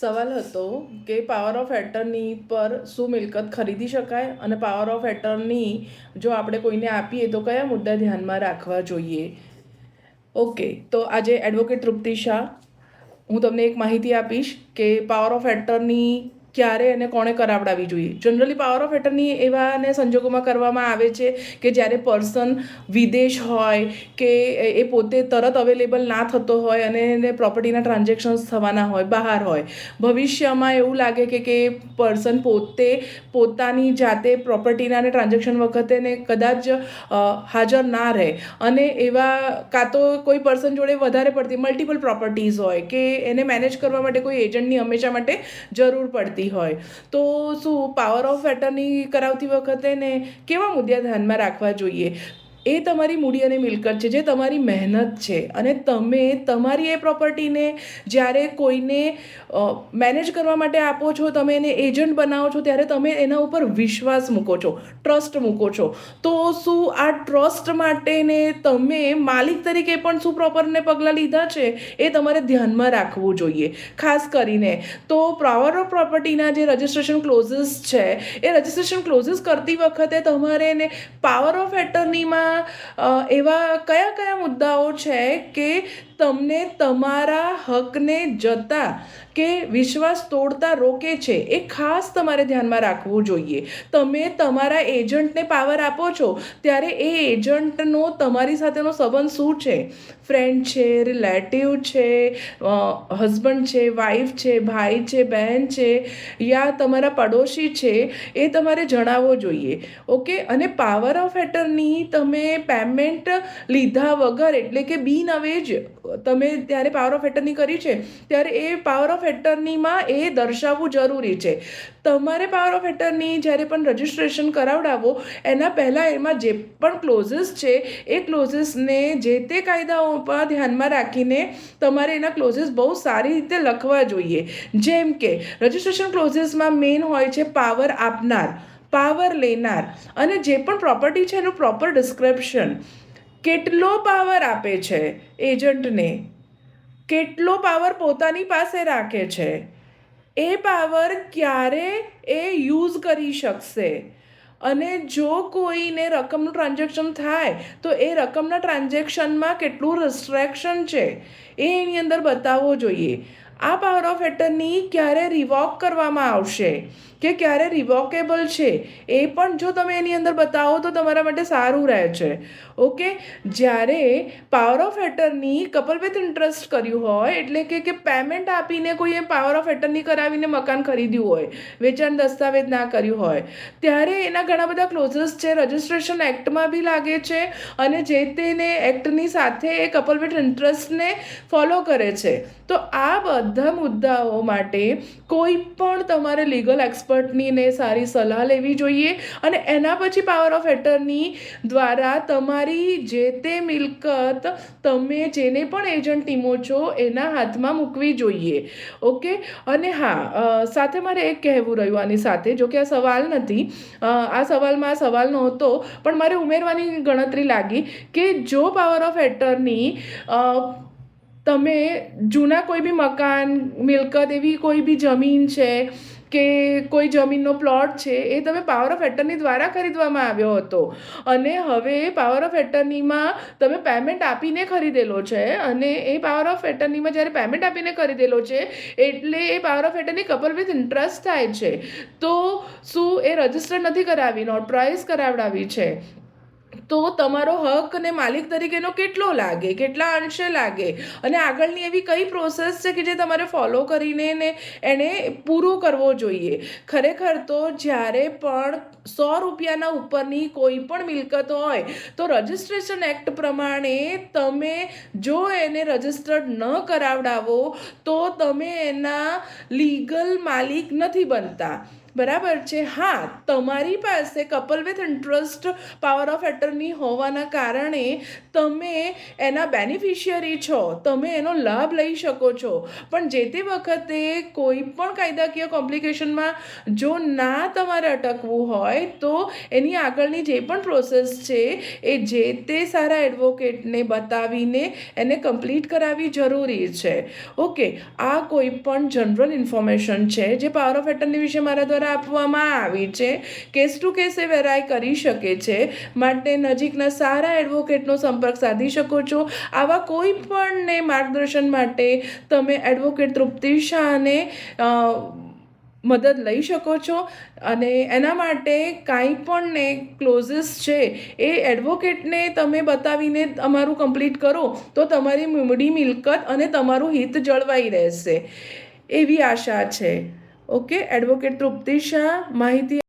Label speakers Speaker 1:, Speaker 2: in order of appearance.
Speaker 1: સવાલ હતો કે પાવર ઓફ એટર્ની પર શું મિલકત ખરીદી શકાય અને પાવર ઓફ એટર્ની જો આપણે કોઈને આપીએ તો કયા મુદ્દા ધ્યાનમાં રાખવા જોઈએ? ઓકે, તો આજે એડવોકેટ તૃપ્તિ શાહ હું તમને એક માહિતી આપીશ કે પાવર ઓફ એટર્ની ક્યારે અને કોણે કરાવડાવી જોઈએ. જનરલી પાવર ઓફ એટર્ની એવાને સંજોગોમાં કરવામાં આવે છે કે જ્યારે પર્સન વિદેશ હોય કે એ પોતે તરત અવેલેબલ ના થતો હોય અને એને પ્રોપર્ટીના ટ્રાન્ઝેક્શન્સ થવાના હોય, બહાર હોય. ભવિષ્યમાં એવું લાગે કે કે પર્સન પોતે પોતાની જાતે પ્રોપર્ટીના અને ટ્રાન્ઝેક્શન વખતે ને કદાચ હાજર ના રહે. અને એવા કાં તો કોઈ પર્સન જોડે વધારે પડતી મલ્ટિપલ પ્રોપર્ટીઝ હોય કે એને મેનેજ કરવા માટે કોઈ એજન્ટની હંમેશા માટે જરૂર પડતી હોય. તો શું પાવર ઓફ એટર્ની કરાવતી વખતે ને કેવા મુદ્દા ધ્યાનમાં રાખવા જોઈએ? એ તમારી મૂડી અને મિલકત છે, જે તમારી મહેનત છે. અને તમે તમારી એ પ્રોપર્ટીને જ્યારે કોઈને મેનેજ કરવા માટે આપો છો, તમે એને એજન્ટ બનાવો છો, ત્યારે તમે એના ઉપર વિશ્વાસ મૂકો છો, ટ્રસ્ટ મૂકો છો. તો શું આ ટ્રસ્ટ માટેને તમે માલિક તરીકે પણ શું પ્રોપરને પગલાં લીધા છે? એ તમારે ધ્યાનમાં રાખવું જોઈએ. ખાસ કરીને તો પાવર ઓફ પ્રોપર્ટીના જે રજિસ્ટ્રેશન ક્લોઝિસ છે, એ રજિસ્ટ્રેશન ક્લોઝિસ કરતી વખતે તમારે એને પાવર ઓફ એટર્નીમાં એવા કયા કયા મુદ્દાઓ છે કે તમને તમારા હકને જતા કે વિશ્વાસ તોડતા રોકે છે એ ખાસ તમારે ધ્યાનમાં રાખવું જોઈએ. તમે તમારા એજન્ટને પાવર આપો છો, ત્યારે એ એજન્ટનો તમારી સાથેનો સંબંધ શું છે? ફ્રેન્ડ છે, રિલેટિવ છે હસબન્ડ છે, વાઈફ છે, ભાઈ છે, બહેન છે, યા તમારા પડોશી છે, એ તમારે જણાવવો જોઈએ. ઓકે? અને પાવર ઓફ એટર્ની તમે પેમેન્ટ લીધા વગર એટલે કે બિન અવેજ તમે ત્યારે પાવર ઓફ એટર્ની કરી છે, ત્યારે એ પાવર ઓફ એટર્નીમાં એ દર્શાવવું જરૂરી છે. તમારે પાવર ઓફ એટર્ની જ્યારે પણ રજિસ્ટ્રેશન કરાવડાવો, એના પહેલાં એમાં જે પણ ક્લોઝિસ છે, એ ક્લોઝિસને જે તે કાયદાઓ પર ધ્યાનમાં રાખીને તમારે એના ક્લોઝિસ બહુ સારી રીતે લખવા જોઈએ. જેમ કે રજિસ્ટ્રેશન ક્લોઝિસમાં મેઇન હોય છે પાવર આપનાર પાવર લેનાર અને જે પણ પ્રોપર્ટી છે એનું પ્રોપર ડિસ્ક્રિપ્શન કેટલો પાવર આપે છે એજન્ટને કેટલો પાવર પોતાની પાસે રાખે છે? એ પાવર ક્યારે એ યુઝ કરી શકશે? અને જો કોઈને રકમનું ટ્રાન્ઝેક્શન થાય, તો એ રકમના ટ્રાન્ઝેક્શનમાં કેટલું રિસ્ટ્રેક્શન છે? એ એની અંદર બતાવવો જોઈએ. આ પાવર ઓફ એટર્ની ક્યારે રિવોક કરવામાં આવશે કે ક્યારે રિવોકેબલ છે એ પણ જો તમે એની અંદર બતાવો તો તમારા માટે સારું રહે છે. ઓકે જ્યારે power of attorney couple with interest કર્યું હોય, એટલે કે કે પેમેન્ટ આપીને કોઈએ પાવર ઓફ એટર્ની કરાવીને મકાન ખરીદ્યું હોય, વેચાણ દસ્તાવેજ ના કર્યું હોય, ત્યારે એના ઘણા બધા ક્લોઝિસ છે. રજિસ્ટ્રેશન એક્ટમાં બી લાગે છે અને જે તેને એક્ટની સાથે એ કપલ વિથ ઇન્ટરેસ્ટને ફોલો કરે છે. તો આ બધા મુદ્દાઓ માટે કોઈ પણ તમારે લીગલ એક્સપર્ટની ને સારી સલાહ લેવી જોઈએ અને એના પછી પાવર ઓફ એટર્ની દ્વારા તમારી જે તે મિલકત તમે જેને પણ એજન્ટ ટીમો છો એના હાથમાં મૂકવી જોઈએ. ઓકે અને હા સાથે મારે એક કહેવું રહ્યું આની સાથે, જો કે આ સવાલ નથી. આ સવાલમાં આ સવાલ નહોતો, પણ મારે ઉમેરવાની ગણતરી લાગી કે જો પાવર ઓફ એટર્ની તમે જૂના કોઈ બી મકાન, મિલકત એવી કોઈ બી જમીન છે કે કોઈ જમીનનો પ્લોટ છે, એ તમે પાવર ઓફ એટર્ની દ્વારા ખરીદવામાં આવ્યો હતો. અને હવે પાવર ઓફ એટર્નીમાં તમે પેમેન્ટ આપીને ખરીદેલો છે અને એ પાવર ઓફ એટર્નીમાં જ્યારે પેમેન્ટ આપીને ખરીદેલો છે, એટલે એ power of attorney couple with interest થાય છે. તો શું એ રજિસ્ટર નથી કરાવી? નોટ પ્રાઇસ કરાવડાવી છે. તો તમારો હક અને માલિક તરીકેનો કેટલો લાગે? કેટલા અંશે લાગે? અને આગળની એવી કઈ પ્રોસેસ છે કે જે તમારે ફોલો કરીને ને એને પૂરું કરવો જોઈએ? ખરેખર તો જ્યારે પણ સો રૂપિયાના ઉપરની કોઈ પણ મિલકત હોય, તો રજિસ્ટ્રેશન એક્ટ પ્રમાણે તમે જો એને રજિસ્ટર્ડ ન કરાવડાવો, તો તમે એના લીગલ માલિક નથી બનતા. બરાબર છે. હા, તમારી પાસે couple with interest power of attorney હોવાના કારણે તમે એના બેનિફિશિયરી છો, તમે એનો લાભ લઈ શકો છો. પણ જે તે વખતે કોઈ પણ કાયદાકીય કોમ્પ્લિકેશનમાં જો ના તમારે અટકવું હોય, તો એની આગળની જે પણ પ્રોસેસ છે, એ જે તે સારા એડવોકેટને બતાવીને એને કમ્પ્લીટ કરાવવી જરૂરી છે. ઓકે આ કોઈ પણ જનરલ ઇન્ફોર્મેશન છે, જે પાવર ઓફ એટર્ની વિશે મારા દ્વારા આપવામાં આવી છે. કેસ ટુ કેસ વેરાય કરી શકે છે. માટે નજીકના સારા એડવોકેટનો સંપર્ક સાધી શકો છો. આવા કોઈ પણને માર્ગદર્શન માટે તમે એડવોકેટ તૃપ્તિ શાહને મદદ લઈ શકો છો. અને એના માટે કાંઈ પણ ને ક્લોઝિસ છે. એ એડવોકેટને તમે બતાવીને તમારું કમ્પ્લીટ કરો, તો તમારી મૂડી મિલકત અને તમારું હિત જળવાઈ રહેશે. એવી આશા છે. ઓકે એડવોકેટ તૃપ્તિ શાહ માહિતી